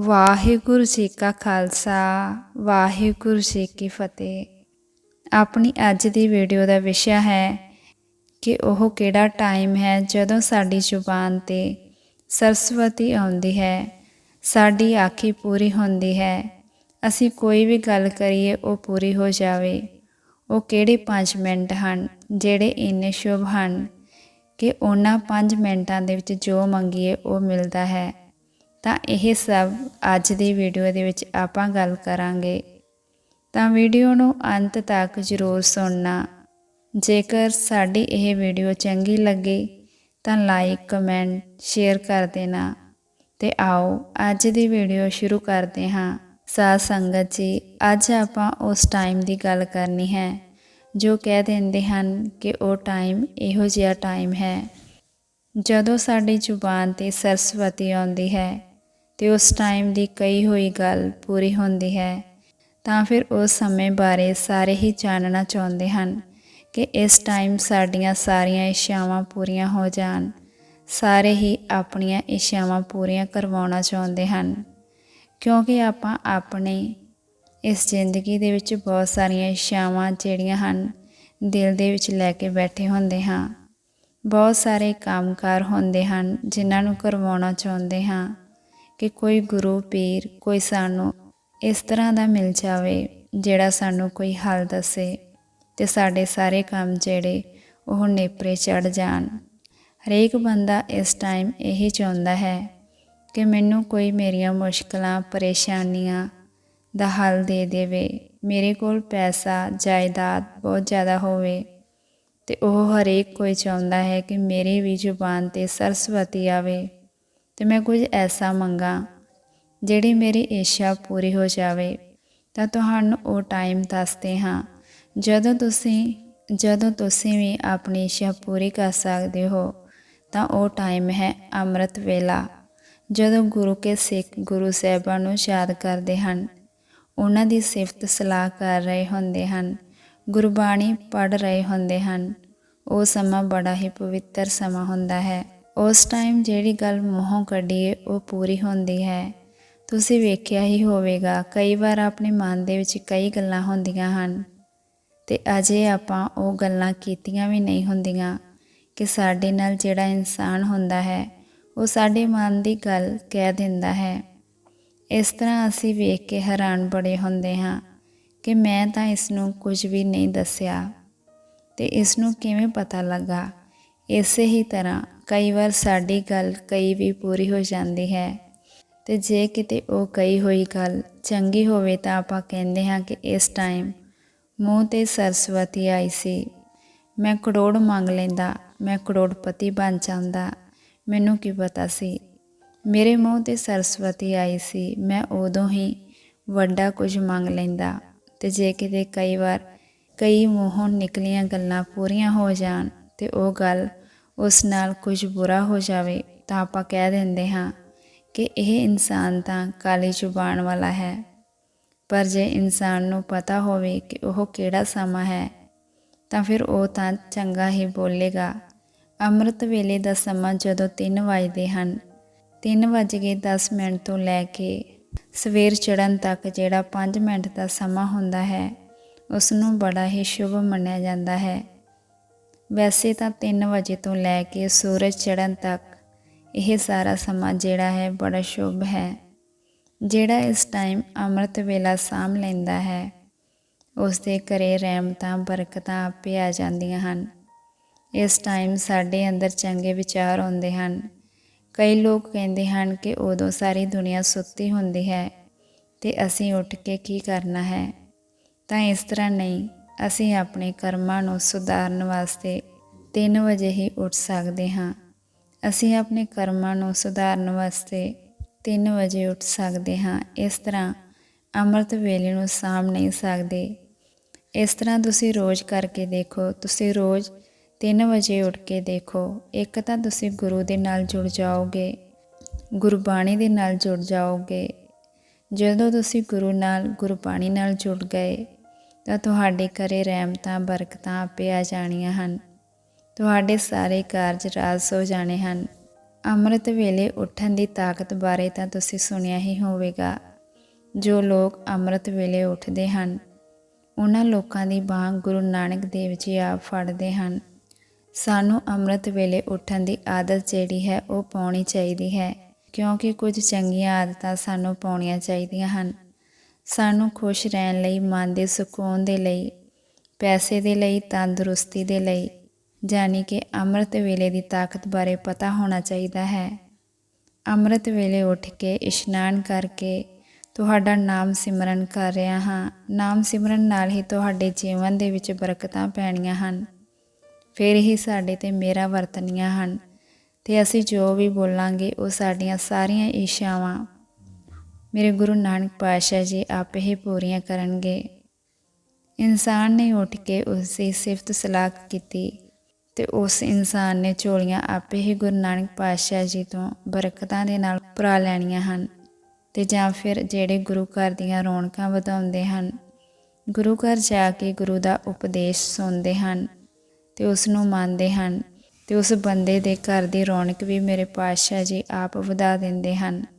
ਵਾਹਿਗੁਰੂ ਜੀ ਕਾ ਖਾਲਸਾ, ਵਾਹਿਗੁਰੂ ਜੀ ਕੀ ਫਤਿਹ। ਆਪਣੀ ਅੱਜ ਦੀ ਵੀਡੀਓ ਦਾ ਵਿਸ਼ਾ ਹੈ ਕਿ ਉਹ ਕਿਹੜਾ ਟਾਈਮ ਹੈ ਜਦੋਂ ਸਾਡੀ ਜ਼ੁਬਾਨ ਤੇ ਸਰਸਵਤੀ ਆਉਂਦੀ ਹੈ, ਸਾਡੀ ਆਖੀ ਪੂਰੀ ਹੁੰਦੀ ਹੈ। ਅਸੀਂ ਕੋਈ ਵੀ ਗੱਲ ਕਰੀਏ, ਉਹ ਪੂਰੀ ਹੋ ਜਾਵੇ। ਉਹ ਕਿਹੜੇ 5 ਮਿੰਟ ਹਨ, ਜਿਹੜੇ ਇੰਨੇ ਸ਼ੁਭ ਹਨ ਕਿ ਉਹਨਾਂ 5 ਮਿੰਟਾਂ ਦੇ ਵਿੱਚ ਜੋ ਮੰਗੀਏ, ਉਹ ਮਿਲਦਾ ਹੈ। ਤਾਂ ਇਹ ਸਭ ਅੱਜ ਦੀ ਵੀਡੀਓ ਦੇ ਵਿੱਚ ਆਪਾਂ ਗੱਲ ਕਰਾਂਗੇ। ਤਾਂ ਵੀਡੀਓ ਨੂੰ ਅੰਤ ਤੱਕ ਜ਼ਰੂਰ ਸੁਣਨਾ। ਜੇਕਰ ਸਾਡੀ ਇਹ ਵੀਡੀਓ ਚੰਗੀ ਲੱਗੇ ਤਾਂ ਲਾਈਕ, ਕਮੈਂਟ, ਸ਼ੇਅਰ ਕਰ ਦੇਣਾ। ਤੇ ਆਓ ਅੱਜ ਦੀ ਵੀਡੀਓ ਸ਼ੁਰੂ ਕਰਦੇ ਹਾਂ। ਸਾਧ ਸੰਗਤ ਜੀ, ਅੱਜ ਆਪਾਂ ਉਸ ਟਾਈਮ ਦੀ ਗੱਲ ਕਰਨੀ ਹੈ, ਜੋ ਕਹਿ ਦਿੰਦੇ ਹਨ ਕਿ ਉਹ ਟਾਈਮ ਇਹੋ ਜਿਹਾ ਟਾਈਮ ਹੈ। ਜਦੋਂ ਸਾਡੀ ਜ਼ੁਬਾਨ ਤੇ ਸਰਸਵਤੀ ਆਉਂਦੀ ਹੈ ਤੇ ਉਸ ਟਾਈਮ ਦੀ ਕਹੀ ਹੋਈ ਗੱਲ ਪੂਰੀ ਹੁੰਦੀ ਹੈ, ਤਾਂ ਫਿਰ ਉਸ ਸਮੇਂ ਬਾਰੇ ਸਾਰੇ ਹੀ ਜਾਣਨਾ ਚਾਹੁੰਦੇ ਹਨ ਕਿ ਇਸ ਟਾਈਮ ਸਾਡੀਆਂ ਸਾਰੀਆਂ ਇੱਛਾਵਾਂ ਪੂਰੀਆਂ ਹੋ ਜਾਣ। ਸਾਰੇ ਹੀ ਆਪਣੀਆਂ ਇੱਛਾਵਾਂ ਪੂਰੀਆਂ ਕਰਵਾਉਣਾ ਚਾਹੁੰਦੇ ਹਨ, ਕਿਉਂਕਿ ਆਪਾਂ ਆਪਣੇ ਇਸ ਜ਼ਿੰਦਗੀ ਦੇ ਵਿੱਚ ਬਹੁਤ ਸਾਰੀਆਂ ਇੱਛਾਵਾਂ ਜਿਹੜੀਆਂ ਹਨ, ਦਿਲ ਦੇ ਵਿੱਚ ਲੈ ਕੇ ਬੈਠੇ ਹੁੰਦੇ ਹਾਂ। ਬਹੁਤ ਸਾਰੇ ਕੰਮਕਾਰ ਹੁੰਦੇ ਹਨ, ਜਿਨ੍ਹਾਂ ਨੂੰ ਕਰਵਾਉਣਾ ਚਾਹੁੰਦੇ ਹਾਂ। ਕਿ ਕੋਈ ਗੁਰੂ, ਪੀਰ, ਕੋਈ ਸਾਨੂੰ ਇਸ ਤਰ੍ਹਾਂ ਦਾ ਮਿਲ ਜਾਵੇ ਜਿਹੜਾ ਸਾਨੂੰ ਕੋਈ ਹੱਲ ਦੱਸੇ ਤੇ ਸਾਡੇ ਸਾਰੇ ਕੰਮ ਜਿਹੜੇ ਉਹ ਨੇਪਰੇ ਚੜ ਜਾਣ। ਹਰੇਕ ਬੰਦਾ ਇਸ ਟਾਈਮ ਇਹ ਚਾਹੁੰਦਾ ਹੈ ਕਿ ਮੈਨੂੰ ਕੋਈ ਮੇਰੀਆਂ ਮੁਸ਼ਕਲਾਂ, ਪਰੇਸ਼ਾਨੀਆਂ ਦਾ ਹੱਲ ਦੇ ਦੇਵੇ। ਮੇਰੇ ਕੋਲ ਪੈਸਾ, ਜਾਇਦਾਦ ਬਹੁਤ ਜ਼ਿਆਦਾ ਹੋਵੇ ਤੇ ਉਹ ਹਰੇਕ ਕੋਈ ਚਾਹੁੰਦਾ ਹੈ ਕਿ ਮੇਰੀ ਵੀ ਜ਼ੁਬਾਨ ਤੇ ਸਰਸਵਤੀ ਆਵੇ। ਤੇ ਮੈਂ ਕੁਝ ਐਸਾ ਮੰਗਾ ਜਿਹੜੀ ਮੇਰੀ ਇੱਛਾ ਪੂਰੀ ਹੋ ਜਾਵੇ, ਤਾਂ ਤੁਹਾਨੂੰ ਉਹ ਟਾਈਮ ਦੱਸਦੇ ਹਾਂ। ਜਦੋਂ ਤੁਸੀਂ ਜਦੋਂ ਤੁਸੀਂ ਵੀ ਆਪਣੀ ਇੱਛਾ ਪੂਰੀ ਕਰ ਸਕਦੇ ਹੋ, ਤਾਂ ਉਹ ਟਾਈਮ ਹੈ ਅੰਮ੍ਰਿਤ ਵੇਲਾ। ਜਦੋਂ ਗੁਰੂ ਕੇ ਸਿੱਖ ਗੁਰੂ ਸਾਹਿਬਾਂ ਨੂੰ ਯਾਦ ਕਰਦੇ ਹਨ, ਉਹਨਾਂ ਦੀ ਸਿਫਤ ਸਲਾਹ ਕਰ ਰਹੇ ਹੁੰਦੇ ਹਨ, ਗੁਰਬਾਣੀ ਪੜ੍ਹ ਰਹੇ ਹੁੰਦੇ ਹਨ, ਉਹ ਸਮਾਂ ਬੜਾ ਹੀ ਪਵਿੱਤਰ ਸਮਾਂ ਹੁੰਦਾ ਹੈ। ਉਸ ਟਾਈਮ ਜਿਹੜੀ ਗੱਲ ਮੂੰਹੋਂ ਕੱਢੀਏ, ਉਹ ਪੂਰੀ ਹੁੰਦੀ ਹੈ। ਤੁਸੀਂ ਵੇਖਿਆ ਹੀ ਹੋਵੇਗਾ, ਕਈ ਵਾਰ ਆਪਣੇ ਮਨ ਦੇ ਵਿੱਚ ਕਈ ਗੱਲਾਂ ਹੁੰਦੀਆਂ ਹਨ ਤੇ ਅਜੇ ਆਪਾਂ ਉਹ ਗੱਲਾਂ ਕੀਤੀਆਂ ਵੀ ਨਹੀਂ ਹੁੰਦੀਆਂ ਕਿ ਸਾਡੇ ਨਾਲ ਜਿਹੜਾ ਇਨਸਾਨ ਹੁੰਦਾ ਹੈ, ਉਹ ਸਾਡੇ ਮਨ ਦੀ ਗੱਲ ਕਹਿ ਦਿੰਦਾ ਹੈ। ਇਸ ਤਰ੍ਹਾਂ ਅਸੀਂ ਵੇਖ ਕੇ ਹੈਰਾਨ ਬੜੇ ਹੁੰਦੇ ਹਾਂ ਕਿ ਮੈਂ ਤਾਂ ਇਸ ਨੂੰ ਕੁਝ ਵੀ ਨਹੀਂ ਦੱਸਿਆ ਤੇ ਇਸ ਨੂੰ ਕਿਵੇਂ ਪਤਾ ਲੱਗਾ ਇਸੇ ਹੀ ਤਰ੍ਹਾਂ ਕਈ ਵਾਰ ਸਾਡੀ ਗੱਲ ਕਈ ਵੀ ਪੂਰੀ ਹੋ ਜਾਂਦੀ ਹੈ ਤੇ ਜੇ ਕਿਤੇ ਉਹ ਕਹੀ ਹੋਈ ਗੱਲ ਚੰਗੀ ਹੋਵੇ ਤਾਂ ਆਪਾਂ ਕਹਿੰਦੇ ਹਾਂ ਕਿ ਇਸ ਟਾਈਮ ਮੂੰਹ ਤੇ ਸਰਸਵਤੀ ਆਈ ਸੀ। ਮੈਂ ਕਰੋੜ ਮੰਗ ਲੈਂਦਾ, ਮੈਂ ਕਰੋੜਪਤੀ ਬਣ ਜਾਂਦਾ। ਮੈਨੂੰ ਕੀ ਪਤਾ ਸੀ? ਮੇਰੇ ਮੂੰਹ ਤੇ ਸਰਸਵਤੀ ਆਈ ਸੀ, ਮੈਂ ਉਦੋਂ ਹੀ ਵੱਡਾ ਕੁਝ ਮੰਗ ਲੈਂਦਾ ਤੇ ਜੇ ਕਿਤੇ ਕਈ ਵਾਰ ਕਈ ਮੂੰਹੋਂ ਨਿਕਲੀਆਂ ਗੱਲਾਂ ਪੂਰੀਆਂ ਹੋ ਜਾਣ ਤੇ ਉਹ ਗੱਲ ਉਸ ਨਾਲ ਕੁਝ ਬੁਰਾ ਹੋ ਜਾਵੇ ਤਾਂ ਆਪਾਂ ਕਹਿ ਦਿੰਦੇ ਹਾਂ ਕਿ ਇਹ ਇਨਸਾਨ ਤਾਂ ਕਾਲੀ ਜ਼ੁਬਾਨ ਵਾਲਾ ਹੈ। ਪਰ ਜੇ ਇਨਸਾਨ ਨੂੰ ਪਤਾ ਹੋਵੇ ਕਿ ਉਹ ਕਿਹੜਾ ਸਮਾਂ ਹੈ, ਤਾਂ ਫਿਰ ਉਹ ਤਾਂ ਚੰਗਾ ਹੀ ਬੋਲੇਗਾ। ਅੰਮ੍ਰਿਤ ਵੇਲੇ ਦਾ ਸਮਾਂ ਜਦੋਂ 3 ਵਜੇ ਹਨ 3 ਵਜੇ 10 ਮਿੰਟ ਤੋਂ ਲੈ ਕੇ ਸਵੇਰ ਚੜਨ ਤੱਕ ਜਿਹੜਾ 5 ਮਿੰਟ ਦਾ ਸਮਾਂ ਹੁੰਦਾ ਹੈ ਉਸ ਨੂੰ ਬੜਾ ਹੀ ਸ਼ੁਭ ਮੰਨਿਆ ਜਾਂਦਾ ਹੈ। ਵੈਸੇ ਤਾਂ 3 ਵਜੇ ਤੋਂ ਲੈ ਕੇ ਸੂਰਜ ਚੜ੍ਹਨ ਤੱਕ ਇਹ ਸਾਰਾ ਸਮਾਂ ਜਿਹੜਾ ਹੈ ਬੜਾ ਸ਼ੁਭ ਹੈ। ਜਿਹੜਾ ਇਸ ਟਾਈਮ ਅੰਮ੍ਰਿਤ ਵੇਲਾ ਸਾਮ ਲੈਂਦਾ ਹੈ ਉਸ ਦੇ ਘਰੇ ਰਹਿਮਤਾਂ, ਬਰਕਤਾਂ ਆਪੇ ਆ ਜਾਂਦੀਆਂ ਹਨ। ਇਸ ਟਾਈਮ ਸਾਡੇ ਅੰਦਰ ਚੰਗੇ ਵਿਚਾਰ ਆਉਂਦੇ ਹਨ। ਕਈ ਲੋਕ ਕਹਿੰਦੇ ਹਨ ਕਿ ਉਦੋਂ ਸਾਰੀ ਦੁਨੀਆ ਸੁੱਤੀ ਹੁੰਦੀ ਹੈ ਤੇ ਅਸੀਂ ਉੱਠ ਕੇ ਕੀ ਕਰਨਾ ਹੈ? ਤਾਂ ਇਸ ਤਰ੍ਹਾਂ ਨਹੀਂ। ਅਸੀਂ ਆਪਣੇ ਕਰਮਾਂ ਨੂੰ ਸੁਧਾਰਨ ਵਾਸਤੇ 3 ਵਜੇ ਹੀ ਉੱਠ ਸਕਦੇ ਹਾਂ। ਅਸੀਂ ਆਪਣੇ ਕਰਮਾਂ ਨੂੰ ਸੁਧਾਰਨ ਵਾਸਤੇ 3 ਵਜੇ ਉੱਠ ਸਕਦੇ ਹਾਂ। ਇਸ ਤਰ੍ਹਾਂ ਅੰਮ੍ਰਿਤ ਵੇਲੇ ਨੂੰ ਸਾਮ ਨਹੀਂ ਸਕਦੇ। ਇਸ ਤਰ੍ਹਾਂ ਤੁਸੀਂ ਰੋਜ਼ ਕਰਕੇ ਦੇਖੋ, ਤੁਸੀਂ ਰੋਜ਼ 3 ਵਜੇ ਉੱਠ ਕੇ ਦੇਖੋ। ਇੱਕ ਤਾਂ ਤੁਸੀਂ ਗੁਰੂ ਦੇ ਨਾਲ ਜੁੜ ਜਾਓਗੇ, ਗੁਰਬਾਣੀ ਦੇ ਨਾਲ ਜੁੜ ਜਾਓਗੇ। ਜਦੋਂ ਤੁਸੀਂ ਗੁਰੂ ਨਾਲ, ਗੁਰਬਾਣੀ ਨਾਲ ਜੁੜ ਗਏ ਤਾਂ ਤੁਹਾਡੇ ਘਰੇ ਰਹਿਮਤਾਂ, ਬਰਕਤਾਂ ਆਪੇ ਆ ਜਾਣੀਆਂ ਹਨ। ਤੁਹਾਡੇ ਸਾਰੇ ਕਾਰਜ ਰਾਸ ਹੋ ਜਾਣੇ ਹਨ। ਅੰਮ੍ਰਿਤ ਵੇਲੇ ਉੱਠਣ ਦੀ ਤਾਕਤ ਬਾਰੇ ਤਾਂ ਤੁਸੀਂ ਸੁਣਿਆ ਹੀ ਹੋਵੇਗਾ। ਜੋ ਲੋਕ ਅੰਮ੍ਰਿਤ ਵੇਲੇ ਉੱਠਦੇ ਹਨ, ਉਹਨਾਂ ਲੋਕਾਂ ਦੀ ਬਾਂਹ ਗੁਰੂ ਨਾਨਕ ਦੇਵ ਜੀ ਆਪ ਫੜਦੇ ਹਨ। ਸਾਨੂੰ ਅੰਮ੍ਰਿਤ ਵੇਲੇ ਉੱਠਣ ਦੀ ਆਦਤ ਜਿਹੜੀ ਹੈ ਉਹ ਪਾਉਣੀ ਚਾਹੀਦੀ ਹੈ, ਕਿਉਂਕਿ ਕੁਝ ਚੰਗੀਆਂ ਆਦਤਾਂ ਸਾਨੂੰ ਪਾਉਣੀਆਂ ਚਾਹੀਦੀਆਂ ਹਨ। ਸਾਨੂੰ ਖੁਸ਼ ਰਹਿਣ ਲਈ, ਮਨ ਦੇ ਸਕੂਨ ਦੇ ਲਈ, ਪੈਸੇ ਦੇ ਲਈ, ਤੰਦਰੁਸਤੀ ਦੇ ਲਈ ਜਾਨੀ ਕਿ ਅੰਮ੍ਰਿਤ ਵੇਲੇ ਦੀ ਤਾਕਤ ਬਾਰੇ ਪਤਾ ਹੋਣਾ ਚਾਹੀਦਾ ਹੈ। ਅੰਮ੍ਰਿਤ ਵੇਲੇ ਉੱਠ ਕੇ ਇਸ਼ਨਾਨ ਕਰਕੇ ਤੁਹਾਡਾ ਨਾਮ ਸਿਮਰਨ ਕਰ ਰਿਹਾ ਹਾਂ। ਨਾਮ ਸਿਮਰਨ ਨਾਲ ਹੀ ਤੁਹਾਡੇ ਜੀਵਨ ਦੇ ਵਿੱਚ ਬਰਕਤਾਂ ਪੈਣੀਆਂ ਹਨ। ਫਿਰ ਹੀ ਸਾਡੇ ਤੇ ਮੇਰਾ ਵਰਤਨੀਆਂ ਹਨ ਤੇ ਅਸੀਂ ਜੋ ਵੀ ਬੋਲਾਂਗੇ, ਉਹ ਸਾਡੀਆਂ ਸਾਰੀਆਂ ਇੱਛਾਵਾਂ ਮੇਰੇ ਗੁਰੂ ਨਾਨਕ ਪਾਤਸ਼ਾਹ ਜੀ ਆਪੇ ਹੀ ਪੂਰੀਆਂ ਕਰਨਗੇ। ਇਨਸਾਨ ਨੇ ਉੱਠ ਕੇ ਉਸ ਦੀ ਸਿਫਤ ਸਲਾਹ ਕੀਤੀ ਤੇ ਉਸ ਇਨਸਾਨ ਨੇ ਝੋਲੀਆਂ ਆਪੇ ਹੀ ਗੁਰੂ ਨਾਨਕ ਪਾਤਸ਼ਾਹ ਜੀ ਤੋਂ ਬਰਕਤਾਂ ਦੇ ਨਾਲ ਭਰਾ ਲੈਣੀਆਂ ਹਨ ਤੇ ਜਾਂ ਫਿਰ ਜਿਹੜੇ ਗੁਰੂ ਘਰ ਦੀਆਂ ਰੌਣਕਾਂ ਵਧਾਉਂਦੇ ਹਨ। ਗੁਰੂ ਘਰ ਜਾ ਕੇ ਗੁਰੂ ਦਾ ਉਪਦੇਸ਼ ਸੁਣਦੇ ਹਨ ਤੇ ਉਸ ਨੂੰ ਮੰਨਦੇ ਹਨ ਤੇ ਉਸ ਬੰਦੇ ਦੇ ਘਰ ਦੀ ਰੌਣਕ ਵੀ ਮੇਰੇ ਪਾਤਸ਼ਾਹ ਜੀ ਆਪ ਵਧਾ ਦਿੰਦੇ ਹਨ।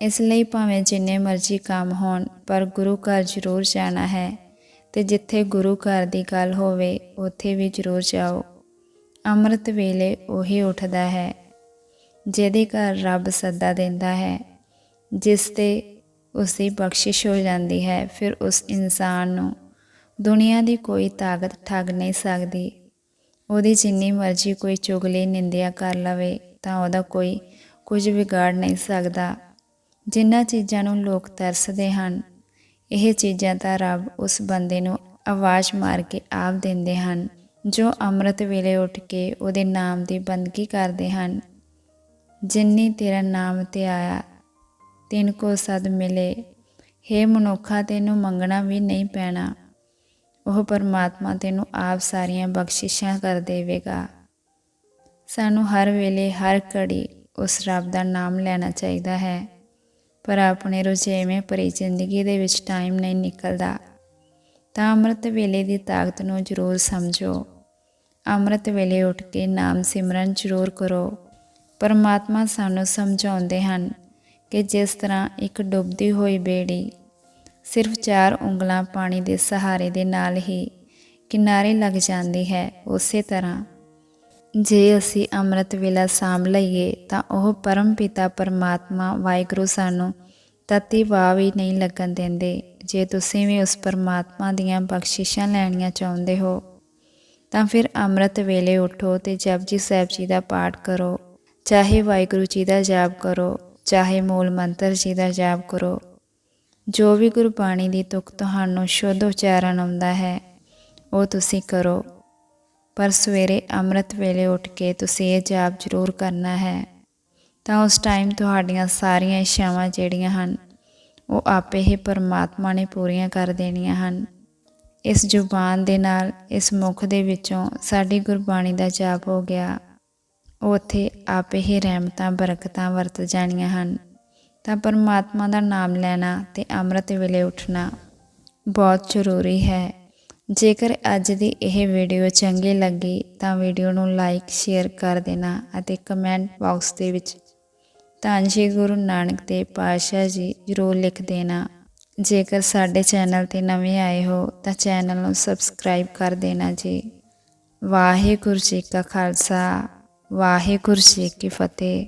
ਇਸ ਲਈ ਭਾਵੇਂ ਜਿੰਨੇ ਮਰਜ਼ੀ ਕੰਮ ਹੋਣ, ਪਰ ਗੁਰੂ ਘਰ ਜ਼ਰੂਰ ਜਾਣਾ ਹੈ ਤੇ ਜਿੱਥੇ ਗੁਰੂ ਘਰ ਦੀ ਗੱਲ ਹੋਵੇ, ਉੱਥੇ ਵੀ ਜ਼ਰੂਰ ਜਾਓ। ਅੰਮ੍ਰਿਤ ਵੇਲੇ ਉਹੀ ਉੱਠਦਾ ਹੈ, ਜਿਹਦੇ ਘਰ ਰੱਬ ਸੱਦਾ ਦਿੰਦਾ ਹੈ। ਜਿਸ ਤੇ ਉਸ ਦੀ ਬਖਸ਼ਿਸ਼ ਹੋ ਜਾਂਦੀ ਹੈ, ਫਿਰ ਉਸ ਇਨਸਾਨ ਨੂੰ ਦੁਨੀਆ ਦੀ ਕੋਈ ਤਾਕਤ ਠੱਗ ਨਹੀਂ ਸਕਦੀ। ਉਹਦੀ ਜਿੰਨੀ ਮਰਜ਼ੀ ਕੋਈ ਚੁਗਲੀ, ਨਿੰਦਿਆ ਕਰ ਲਵੇ, ਤਾਂ ਉਹਦਾ ਕੋਈ ਕੁਝ ਵਿਗਾੜ ਨਹੀਂ ਸਕਦਾ। ਜਿਨ੍ਹਾਂ ਚੀਜ਼ਾਂ ਨੂੰ ਲੋਕ ਤਰਸਦੇ ਹਨ, ਇਹ ਚੀਜ਼ਾਂ ਤਾਂ ਰੱਬ ਉਸ ਬੰਦੇ ਨੂੰ ਆਵਾਜ਼ ਮਾਰ ਕੇ ਆਪ ਦਿੰਦੇ ਹਨ, ਜੋ ਅੰਮ੍ਰਿਤ ਵੇਲੇ ਉੱਠ ਕੇ ਉਹਦੇ ਨਾਮ ਦੀ ਬੰਦਗੀ ਕਰਦੇ ਹਨ। ਜਿੰਨੀ ਤੇਰਾ ਨਾਮ ਤੇ ਆਇਆ, ਤਿੰਨ ਕੋ ਸਦ ਮਿਲੇ हे ਮਨੁੱਖਾ ਤੈਨੂੰ ਮੰਗਣਾ ਵੀ ਨਹੀਂ ਪੈਣਾ। ਉਹ ਪਰਮਾਤਮਾ ਤੈਨੂੰ ਆਪ ਸਾਰੀਆਂ ਬਖਸ਼ਿਸ਼ਾਂ ਕਰ ਦੇਵੇਗਾ। ਸਾਨੂੰ ਹਰ ਵੇਲੇ ਹਰ ਘੜੀ ਉਸ ਰੱਬ ਦਾ ਨਾਮ ਲੈਣਾ ਚਾਹੀਦਾ ਹੈ। ਪਰ ਆਪਣੇ ਰੁਝੇਵੇਂ ਭਰੀ ਜ਼ਿੰਦਗੀ ਦੇ ਵਿੱਚ ਟਾਈਮ ਨਹੀਂ ਨਿਕਲਦਾ। ਤਾਂ ਅੰਮ੍ਰਿਤ ਵੇਲੇ ਦੀ ਤਾਕਤ ਨੂੰ ਜ਼ਰੂਰ ਸਮਝੋ। ਅੰਮ੍ਰਿਤ ਵੇਲੇ ਉੱਠ ਕੇ ਨਾਮ ਸਿਮਰਨ ਜ਼ਰੂਰ ਕਰੋ। ਪਰਮਾਤਮਾ ਸਾਨੂੰ ਸਮਝਾਉਂਦੇ ਹਨ ਕਿ ਜਿਸ ਤਰ੍ਹਾਂ ਇੱਕ ਡੁੱਬਦੀ ਹੋਈ ਬੇੜੀ ਸਿਰਫ ਚਾਰ ਉਂਗਲਾਂ ਪਾਣੀ ਦੇ ਸਹਾਰੇ ਦੇ ਨਾਲ ਹੀ ਕਿਨਾਰੇ ਲੱਗ ਜਾਂਦੀ ਹੈ, ਉਸੇ ਤਰ੍ਹਾਂ ਜੇ ਅਸੀਂ ਅੰਮ੍ਰਿਤ ਵੇਲਾ ਸਾਂਭ ਲਈਏ ਤਾਂ ਉਹ ਪਰਮ ਪਿਤਾ ਪਰਮਾਤਮਾ ਵਾਹਿਗੁਰੂ ਸਾਨੂੰ ਤਤੀ ਵਾਹ ਵੀ ਨਹੀਂ ਲੱਗਣ ਦਿੰਦੇ। ਜੇ ਤੁਸੀਂ ਵੀ ਉਸ ਪਰਮਾਤਮਾ ਦੀਆਂ ਬਖਸ਼ਿਸ਼ਾਂ ਲੈਣੀਆਂ ਚਾਹੁੰਦੇ ਹੋ, ਤਾਂ ਫਿਰ ਅੰਮ੍ਰਿਤ ਵੇਲੇ ਉਠੋ ਤੇ ਜਪਜੀ ਸਾਹਿਬ ਜੀ ਦਾ ਪਾਠ ਕਰੋ। ਚਾਹੇ ਵਾਹਿਗੁਰੂ ਜੀ ਦਾ ਜਾਪ ਕਰੋ, ਚਾਹੇ ਮੂਲ ਮੰਤਰ ਜੀ ਦਾ ਜਾਪ ਕਰੋ, ਜੋ ਵੀ ਗੁਰਬਾਣੀ ਦੀ ਤੁਕ ਤੁਹਾਨੂੰ ਸ਼ੁੱਧ ਉਚਾਰਨ ਆਉਂਦਾ ਹੈ, ਉਹ ਤੁਸੀਂ ਕਰੋ। ਪਰ ਸਵੇਰੇ ਅੰਮ੍ਰਿਤ ਵੇਲੇ ਉੱਠ ਕੇ ਤੁਸੀਂ ਇਹ ਜਾਪ ਜ਼ਰੂਰ ਕਰਨਾ ਹੈ। ਤਾਂ ਉਸ ਟਾਈਮ ਤੁਹਾਡੀਆਂ ਸਾਰੀਆਂ ਇੱਛਾਵਾਂ ਜਿਹੜੀਆਂ ਹਨ, ਉਹ ਆਪੇ ਹੀ ਪਰਮਾਤਮਾ ਨੇ ਪੂਰੀਆਂ ਕਰ ਦੇਣੀਆਂ ਹਨ। ਇਸ ਜ਼ੁਬਾਨ ਦੇ ਨਾਲ, ਇਸ ਮੁਖ ਦੇ ਵਿੱਚੋਂ ਸਾਡੀ ਗੁਰਬਾਣੀ ਦਾ ਜਾਪ ਹੋ ਗਿਆ। ਉੱਥੇ ਆਪੇ ਹੀ ਰਹਿਮਤਾਂ, ਬਰਕਤਾਂ ਵਰਤ ਜਾਣੀਆਂ ਹਨ। ਤਾਂ ਪਰਮਾਤਮਾ ਦਾ ਨਾਮ ਲੈਣਾ ਤੇ ਅੰਮ੍ਰਿਤ ਵੇਲੇ ਉੱਠਣਾ ਬਹੁਤ ਜ਼ਰੂਰੀ ਹੈ। ਜੇਕਰ ਅੱਜ ਦੀ ਇਹ ਵੀਡੀਓ ਚੰਗੀ ਲੱਗੀ ਤਾਂ ਵੀਡੀਓ ਨੂੰ ਲਾਈਕ, ਸ਼ੇਅਰ ਕਰ ਦੇਣਾ ਅਤੇ ਕਮੈਂਟ ਬਾਕਸ ਦੇ ਵਿੱਚ ਧੰਨ ਸ਼੍ਰੀ ਗੁਰੂ ਨਾਨਕ ਦੇਵ ਪਾਤਸ਼ਾਹ ਜੀ ਜ਼ਰੂਰ ਲਿਖ ਦੇਣਾ। ਜੇਕਰ ਸਾਡੇ ਚੈਨਲ ਤੇ ਨਵੇਂ ਆਏ ਹੋ ਤਾਂ ਚੈਨਲ ਨੂੰ ਸਬਸਕ੍ਰਾਈਬ ਕਰ ਦੇਣਾ ਜੀ। ਵਾਹਿਗੁਰੂ ਜੀ ਕਾ ਖਾਲਸਾ, ਵਾਹਿਗੁਰੂ ਜੀ ਕੀ ਫਤਿਹ।